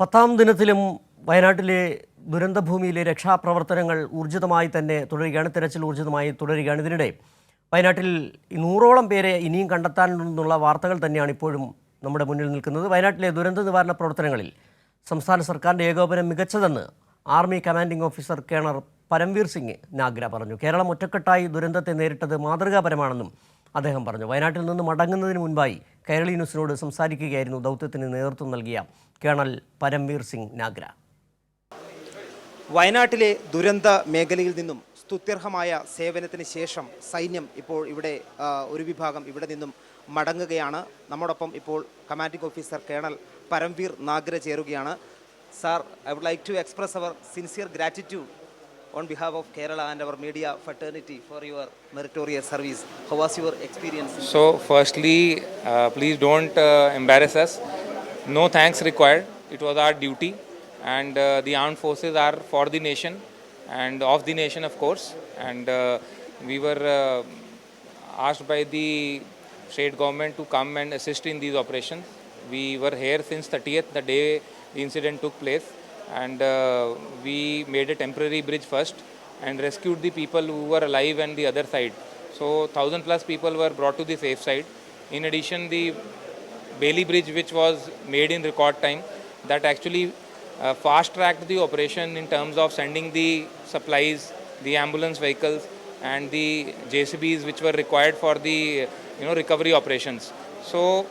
പത്താം ദിനത്തിലും വയനാട്ടിലെ ദുരന്തഭൂമിയിലെ രക്ഷാപ്രവർത്തനങ്ങൾ ഊർജിതമായി തന്നെ തുടരുകയാണ് തിരച്ചിൽ ഊർജിതമായി തുടരുകയാണ്. ഇതിനിടെ വയനാട്ടിൽ നൂറോളം പേരെ ഇനിയും കണ്ടെത്താനുള്ള വാർത്തകൾ തന്നെയാണ് ഇപ്പോഴും നമ്മുടെ മുന്നിൽ നിൽക്കുന്നത്. വയനാട്ടിലെ ദുരന്ത നിവാരണ പ്രവർത്തനങ്ങളിൽ സംസ്ഥാന സർക്കാരിന്റെ ഏകോപനം മികച്ചതെന്ന് army commanding officer colonel Paramvir Singh Nagra പറഞ്ഞു. കേരളം ഒറ്റക്കെട്ടായി ദുരന്തത്തെ നേരിട്ടത് മാതൃകാപരമാണെന്നും അദ്ദേഹം പറഞ്ഞു. വയനാട്ടിൽ നിന്ന് മടങ്ങുന്നതിന് മുൻപായി കേരളി ന്യൂസിനോട് സംസാരിക്കുകയായിരുന്നു. ദൗത്യത്തിന് നേതൃത്വം നൽകിയ കേണൽ പരംവീർ സിംഗ് നാഗ്ര. വയനാട്ടിലെ ദുരന്ത മേഖലയിൽ നിന്നും സ്തുത്യർഹമായ സേവനത്തിന് ശേഷം സൈന്യം ഇപ്പോൾ ഇവിടെ ഒരു വിഭാഗം ഇവിടെ നിന്നും മടങ്ങുകയാണ്. നമ്മോടൊപ്പം ഇപ്പോൾ commanding officer colonel Paramvir Nagra ചേരുകയാണ്. Sir I would like to express our sincere gratitude on behalf of Kerala and our media fraternity for your meritorious service. How was your experience? So, firstly, uh, please don't uh, embarrass us. No thanks required. It was our duty, and uh, the armed forces are for the nation and of the nation, of course. And uh, we were uh, asked by the state government to come and assist in these operations. We were here since 30th, the day the incident took place and uh, we made a temporary bridge first and rescued the people who were alive and the other side. So, thousand plus people were brought to the safe side. In addition, the Bailey Bridge, which was made in record time, that actually uh, fast tracked the operation in terms of sending the supplies, the ambulance vehicles, and the JCBs which were required for the you know recovery operations. So,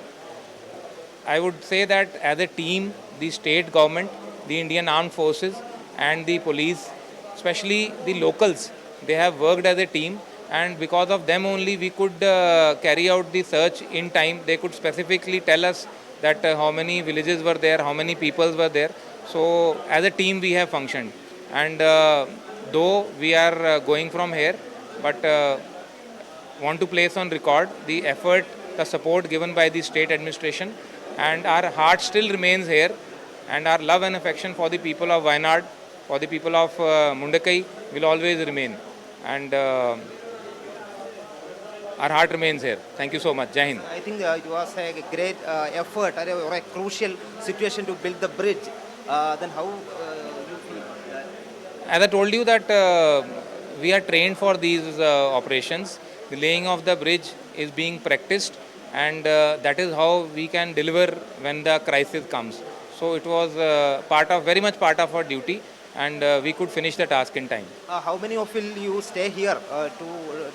I would say that as a team, the state government, the Indian Armed Forces, and the police, especially the locals, they have worked as a team. And because of them only, we could uh, carry out the search in time. They could specifically tell us that uh, how many villages were there, how many peoples were there. So, as a team, we have functioned. And uh, though we are uh, going from here, but uh, want to place on record the effort, the support given by the state administration, and our heart still remains here, and our love and affection for the people of Wayanad, for the people of uh, Mundakai will always remain, and uh, our heart remains here. Thank you so much. Jai Hind. I think uh, it was a great uh, effort or a, or a crucial situation to build the bridge. Uh, then how uh, you feel? that- As I told you that uh, we are trained for these uh, operations. The laying of the bridge is being practiced, and uh, that is how we can deliver when the crisis comes. So it was uh, part of very much part of our duty, and uh, we could finish the task in time. Uh, how many of will you stay here uh, to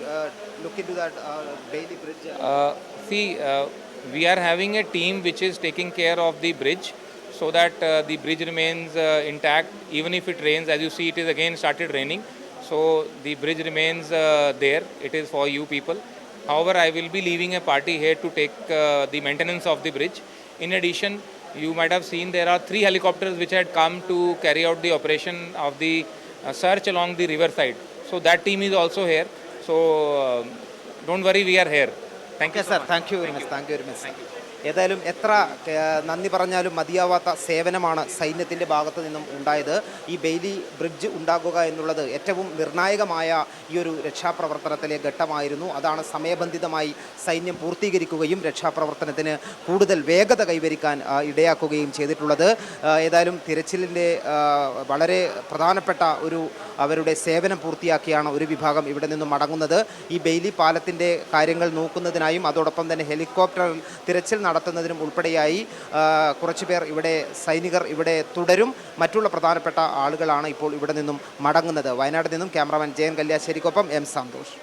uh, look into that uh, Bailey Bridge? Uh, see, uh, we are having a team which is taking care of the bridge so that uh, the bridge remains uh, intact even if it rains. As you see, it is again started raining. So the bridge remains uh, there. It is for you people. However, I will be leaving a party here to take uh, the maintenance of the bridge. In addition, you might have seen there are three helicopters which had come to carry out the operation of the uh, search along the riverside. So that team is also here. So uh, don't worry, we are here. Thank okay, you so sir. Much. Thank you very much. Thank you very much. ഏതായാലും എത്ര നന്ദി പറഞ്ഞാലും മതിയാവാത്ത സേവനമാണ് സൈന്യത്തിന്റെ ഭാഗത്ത് നിന്നും ഉണ്ടായത്. ഈ ബെയ്ലി ബ്രിഡ്ജ് ഉണ്ടാകുക എന്നുള്ളത് ഏറ്റവും നിർണായകമായ ഈ ഒരു രക്ഷാപ്രവർത്തനത്തിലെ ഘട്ടമായിരുന്നു. അതാണ് സമയബന്ധിതമായി സൈന്യം പൂർത്തീകരിക്കുകയും രക്ഷാപ്രവർത്തനത്തിന് കൂടുതൽ വേഗത കൈവരിക്കാൻ ഇടയാക്കുകയും ചെയ്തിട്ടുള്ളത്. ഏതായാലും തിരച്ചിലിന്റെ വളരെ പ്രധാനപ്പെട്ട ഒരു അവരുടെ സേവനം പൂർത്തിയാക്കിയാണ് ഒരു വിഭാഗം ഇവിടെ നിന്നും മടങ്ങുന്നത്. ഈ ബെയ്ലി പാലത്തിന്റെ കാര്യങ്ങൾ നോക്കുന്നതിനായും അതോടൊപ്പം തന്നെ ഹെലികോപ്റ്റർ തിരച്ചിൽ നടത്തുന്നതിനും ഉൾപ്പെടെയായി കുറച്ച് പേർ ഇവിടെ സൈനികർ ഇവിടെ തുടരും. മറ്റുള്ള പ്രധാനപ്പെട്ട ആളുകളാണ് ഇപ്പോൾ ഇവിടെ നിന്നും മടങ്ങുന്നത്. വയനാട് നിന്നും ക്യാമറാമാൻ ജയൻ കല്യാശ്ശേരിക്കൊപ്പം എം സന്തോഷ്.